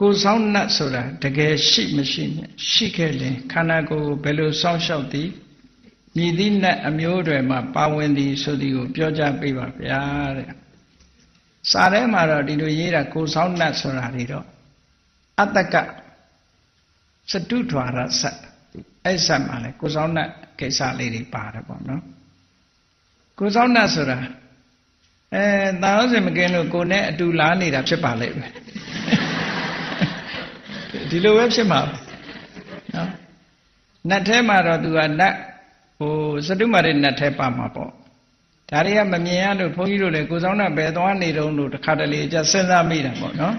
ကိုယ်ဆောင်နှတ်ဆိုတာတကယ်ရှိမရှိနဲ့ရှိခဲ့ရင်ခန္ဓာကိုယ်ကိုဘယ်လိုစောင့်ရှောက်သည်မြည်သည့်နှတ်အမျိုးတွေမှာပါဝင်သည်ဆိုသည်ကိုပြောကြားပေးပါဗျာတဲ့စာထဲမှာတော့ဒီလိုရေးတာကိုယ်ဆောင်နှတ်ဆိုတာတွေတော့အတ္တကစတုထွာရဆတ်အဲ့ဆတ်မှာလဲကိုယ်ဆောင်နှတ်ကိစ္စလေးတွေပါတယ်ပေါ့နော်ကိုယ်ဆောင်နှတ်ဆိုတာအဲတာဝစင်မကင်းလို့ကိုယ်နဲ့အတူလားနေတာဖြစ်ပါလိမ့်မယ် ဒီလိုပဲဖြစ်မှာပဲနော်နတ်ထဲမှာတော့သူကနတ်ဟိုစတုမာရိနတ်ထဲပါမှာပေါ့ဒါတွေကမမြင်ရလို့ဘုန်းကြီးတို့လည်းကိုယ်ဆောင်နဲ့ဘယ်သွားနေတုံးလို့တခါတလေကြစဉ်းစားမိတာပေါ့နော်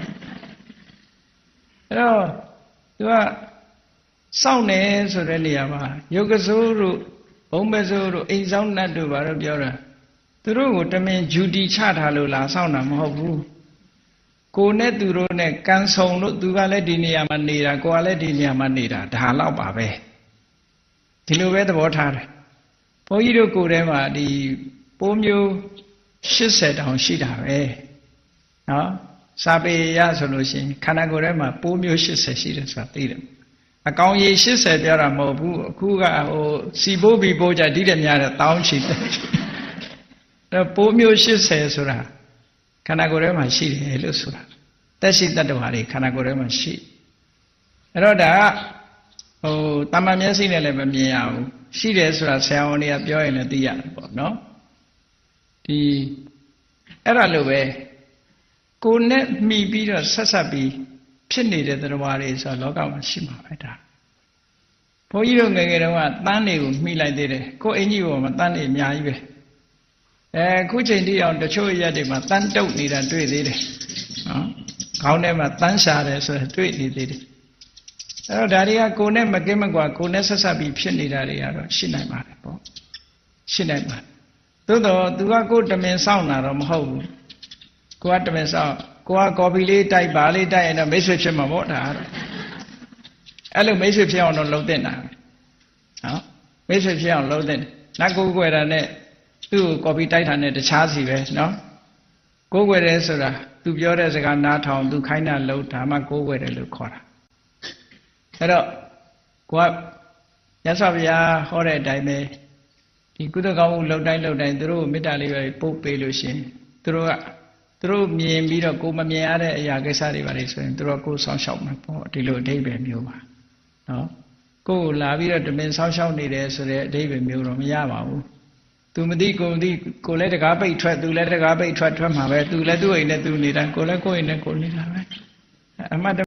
အဲ့တော့သူကစောင့်နေဆိုတဲ့နေရာမှာယုတ်ကစိုးတို့ဘုံမစိုးတို့အိမ်ဆောင်နတ်တို့ဘာလို့ပြောတာသူတို့ကိုတမင်ဂျူတီချထားလို့လားစောင့်တာမဟုတ်ဘူး ကိုနဲ့သူတို့နဲ့ကန်ဆုံလို့သူကလည်းဒီနေရာမှာနေတာကိုကလည်းဒီနေရာမှာနေတာဒါတော့ပါပဲဒီလိုပဲသဘောထားတယ်ဘုန်းကြီးတို့ကိုယ်ထဲမှာဒီပိုးမျိုး80တောင်ရှိတာပဲနော်စာပေရဆိုလို့ရှိရင်ခန္ဓာကိုယ်ထဲမှာပိုးမျိုး80ရှိတယ်ဆိုတာသိတယ်အကောင်ရေ80ပြောတာမဟုတ်ဘူးအခုကဟိုစီပိုးဘီပိုးကြဒီတဲ့များတဲ့တောင်းချီတယ်အဲပိုးမျိုး80ဆိုတာ ခန္ဓာကိုယ်ထဲမှာရှိတယ်လို့ဆိုတာတက်ရှိတတ္တဝါတွေခန္ဓာကိုယ်ထဲမှာရှိအဲ့တော့ဒါကဟိုတမန်မျက်စိနဲ့လည်းမမြင်ရဘူးရှိတယ်ဆိုတာဆရာဝန်တွေကပြောရင်လည်းသိရတယ်ပေါ့နော်ဒီအဲ့ဒါလိုပဲကိုယ်နဲ့မှီပြီးတော့ဆက်ဆက်ပြီးဖြစ်နေတဲ့သတ္တဝါတွေဆိုတော့လောကမှာရှိမှာပဲဒါဘုန်းကြီးတို့ငယ်ငယ်တုန်းကတန်းတွေကိုမှီလိုက်သေးတယ်ကိုယ်အင်ကြီးပေါ်မှာတန်းတွေအများကြီးပဲ အဲခုချိန်တိအောင်တချို့ရက်တွေမှာတန်းတုပ်နေတာတွေ့သေးတယ်နော်ခေါင်းထဲမှာတန်းရှာတယ်ဆိုတော့တွေ့နေသေးတယ်အဲ့တော့ဒါတွေကကိုယ်နဲ့မကင်းမကွာကိုယ်နဲ့ဆက်ဆက်ပြီးဖြစ်နေတာတွေကတော့ရှိနိုင်ပါတယ်ပေါ့ရှိနိုင်ပါတယ်သို့တော့သူကကိုယ်တမင်စောင့်တာတော့မဟုတ်ဘူးကိုကတမင်စောင့်ကိုကကော်ဖီလေးတိုက်ပါလေးတိုက်ရင်တော့မိတ်ဆွေဖြစ်မှာပေါ့ဒါကတော့အဲ့လိုမိတ်ဆွေဖြစ်အောင်တော့လုပ်တဲ့နာနော်မိတ်ဆွေဖြစ်အောင်လုပ်တဲ့နတ်ကိုယ်ွယ်တာနဲ့ သူ့ကိုကော်ဖီတိုက်တာနဲ့တခြားစီပဲနော်ကိုယ်ွယ်တယ်ဆိုတာသူပြောတဲ့စကားနားထောင်သူခိုင်းတာလုပ်ဒါမှကိုယ်ွယ်တယ်လို့ခေါ်တာအဲ့တော့ကိုကရသော်ဗျာဟောတဲ့အတိုင်းပဲဒီကုသကောင်းမှုလှုပ်တိုင်းလှုပ်တိုင်းသူတို့ကိုမေတ္တာလေးပဲပို့ပေးလို့ရှင်သူတို့ကသူတို့မြင်ပြီးတော့ကိုမမြင်ရတဲ့အရာကိစ္စတွေပါလေဆိုရင်သူတို့ကိုဆောင်းရှောက်မှာပေါ့ဒီလိုအဓိပ္ပာယ်မျိုးပါနော်ကိုကိုလာပြီးတော့တမင်ဆောင်းရှောက်နေတယ်ဆိုတဲ့အဓိပ္ပာယ်မျိုးတော့မရပါဘူး သူမသိကိုမသိကိုလည်းတကားပိတ်ထွက်သူလည်းတကားပိတ်ထွက်ထွက်မှာပဲသူလည်းသူ့အိမ်နဲ့သူနေတာကိုလည်းကိုယ့်အိမ်နဲ့ကိုနေတာပဲအမှတ်